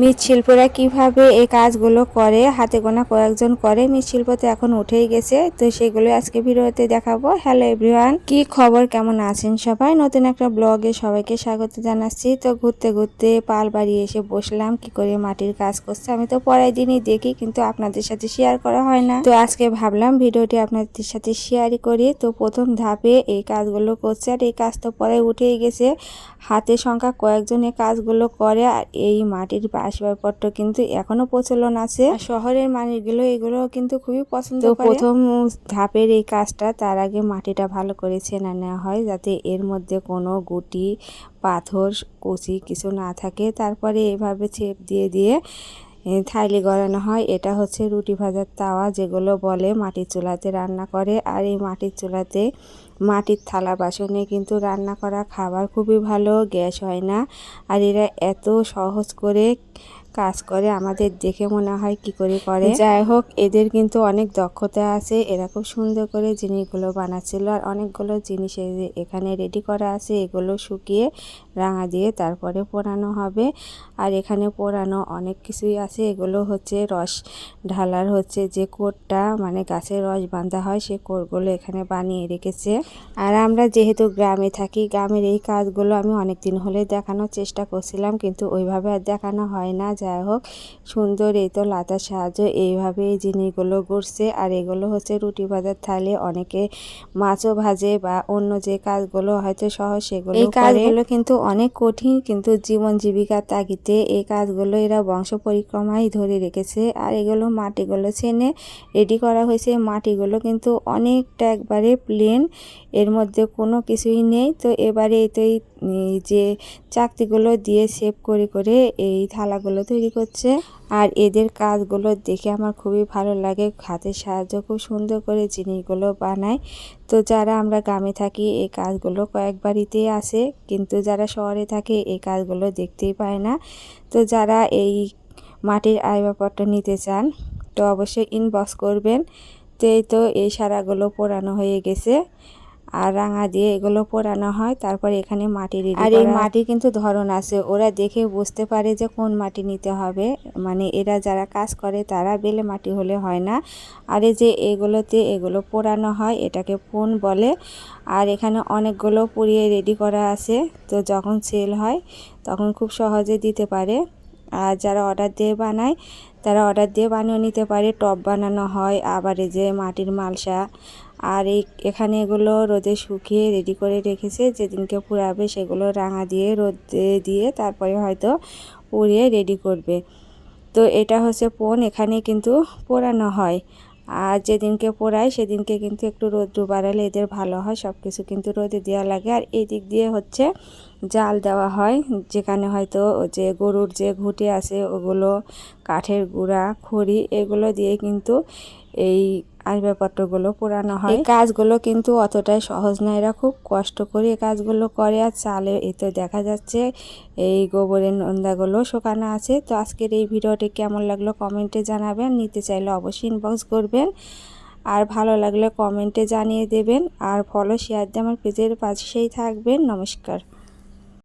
মৃৎশিল্পরা কীভাবে এই কাজগুলো করে, হাতে গোনা কয়েকজন করে মৃৎশিল্প তো এখন উঠেই গেছে। তো সেগুলো আজকে ভিডিওতে দেখাবো। হ্যালো এভরিওয়ান কি খবর, কেমন আছেন সবাই? নতুন একটা ব্লগে সবাইকে স্বাগত জানাচ্ছি। তো ঘুরতে ঘুরতে পাল বাড়ি এসে বসলাম, কি করে মাটির কাজ করছে আমি তো পরের দিনই দেখি, কিন্তু আপনাদের সাথে শেয়ার করা হয় না। তো আজকে ভাবলাম ভিডিওটি আপনাদের সাথে শেয়ারই করি। তো প্রথম ধাপে এই কাজগুলো করছে আর এই কাজ তো পরে উঠেই গেছে। হাতের সংখ্যা কয়েকজন এই কাজগুলো করে আর এই মাটির আসবাবপত্র কিন্তু এখনও প্রচলন আছে। শহরের মানুষগুলো এগুলো কিন্তু খুবই পছন্দ প্রথম ধাপের এই কাজটা তার আগে মাটিটা ভালো করে ছেনা নেওয়া হয় যাতে এর মধ্যে কোনো গুটি পাথর কচি কিছু না থাকে। তারপরে এভাবে ছেপ দিয়ে দিয়ে থাইলি গড়ানো হয়। এটা হচ্ছে রুটি ভাজার তাওয়া, যেগুলো বলে মাটির চুলাতে রান্না করে। আর এই মাটির চুলাতে মাটির থালা বাসনে কিন্তু রান্না করা খাবার খুবই ভালো, গ্যাস হয় না। আর এরা এত সহজ করে কাজ করে, আমাদের দেখে মনে হয় কি করে করে। যাই হোক, এদের কিন্তু অনেক দক্ষতা আছে। এরা খুব সুন্দর করে জিনিসগুলো বানাচ্ছিল আর অনেকগুলো জিনিস এখানে রেডি করা আছে, এগুলো শুকিয়ে রাঙা দিয়ে তারপরে পোড়ানো হবে। আর এখানে পোড়ানো অনেক কিছুই আছে। এগুলো হচ্ছে রস ঢালার হচ্ছে যে কোটটা মানে গাছের রস বাঁধা হয়, সে কোটগুলো এখানে বানিয়ে রেখেছে। আর আমরা যেহেতু গ্রামে থাকি, গ্রামের এই কাজগুলো আমি অনেক দিন হলে দেখানোর চেষ্টা করছিলাম, কিন্তু ওইভাবে আর দেখানো হয় না। যাই হোক সুন্দর এই তো লাতার সাহায্য। এইভাবে এই জিনিসগুলো গড়ছে আর এগুলো হচ্ছে রুটি ভাজার থালে। অনেকে মাছও ভাজে বা অন্য যে কাজগুলো হয়তো সহজ সেগুলো এই কাজগুলো কিন্তু অনেক কঠিন কিন্তু জীবন জীবিকার তাগিদে এই কাজগুলো এরা বংশ পরিক্রমায় ধরে রেখেছে। আর এগুলো মাটিগুলো ছেনে রেডি করা হয়েছে। মাটিগুলো কিন্তু অনেকটা একবারে প্লেন এর মধ্যে কোনো কিছুই নেই। তো এবারে এই তো এই এই যে চাকতিগুলো দিয়ে সেভ করে করে এই থালাগুলো তৈরি করছে। আর এদের কাজগুলো দেখে আমার খুবই ভালো লাগে। হাতের সাহায্য খুব সুন্দর করে জিনিসগুলো বানায়। তো যারা আমরা গ্রামে থাকি, এই কাজগুলো কয়েক বাড়িতেই আসে। কিন্তু যারা শহরে থাকে, এই কাজগুলো দেখতেই পায় না। তো যারা এই মাটির আসবাবপত্র নিতে চান, তো অবশ্যই ইনবক্স করবেন। তো এই তো এই সারাগুলো পোড়ানো হয়ে গেছে। আর রাঙা দিয়ে এগুলো পোড়ানো হয় তারপর এখানে মাটি রেডি আর এই মাটি কিন্তু ধরন আছে ওরা দেখে বুঝতে পারে যে কোন মাটি নিতে হবে। মানে এরা যারা কাজ করে তারা বেলে মাটি হলে হয় না। আর এই যে এগুলোতে এগুলো পোড়ানো হয় এটাকে পুন বলে। আর এখানে অনেকগুলো পুড়িয়ে রেডি করা আছে তো যখন সেল হয় তখন খুব সহজে দিতে পারে। আর যারা অর্ডার দিয়ে বানায় তারা অর্ডার দিয়ে বানিয়ে নিতে পারে। টপ বানানো হয় আবার এই যে মাটির মালসা আর এই এখানে এগুলো রোদে শুকিয়ে রেডি করে রেখেছে। যেদিনকে পুরাবে সেগুলো রাঙা দিয়ে রোদে দিয়ে তারপরে হয়তো পুড়িয়ে রেডি করবে। তো এটা হচ্ছে পোন। এখানে কিন্তু পোড়ানো হয়। আর যেদিনকে পোড়ায় সেদিনকে কিন্তু একটু রোদ্রু বাড়ালে এদের ভালো হয়। সব কিছু কিন্তু রোদে দেওয়া লাগে। আর এই দিক দিয়ে হচ্ছে জাল দেওয়া হয়। যেখানে হয়তো যে গরুর যে ঘুটে আছে ওগুলো, কাঠের গুঁড়া, খড়ি এগুলো দিয়ে কিন্তু এই আসবাবপত্রগুলো পোড়ানো হয়। এই কাজগুলো কিন্তু অতটাই সহজ না। এরা খুব কষ্ট করে এই কাজগুলো করে আর চালে এই তো দেখা যাচ্ছে এই গোবরের নন্দাগুলো শুকানো আছে। তো আজকের এই ভিডিওটি কেমন লাগল কমেন্টে জানাবেন। নিতে চাইলে অবশ্যই ইনবক্স করবেন। আর ভালো লাগলে কমেন্টে জানিয়ে দেবেন। আর ফলো শেয়ার দিয়ে আমার পেজের পাশেই থাকবেন। নমস্কার।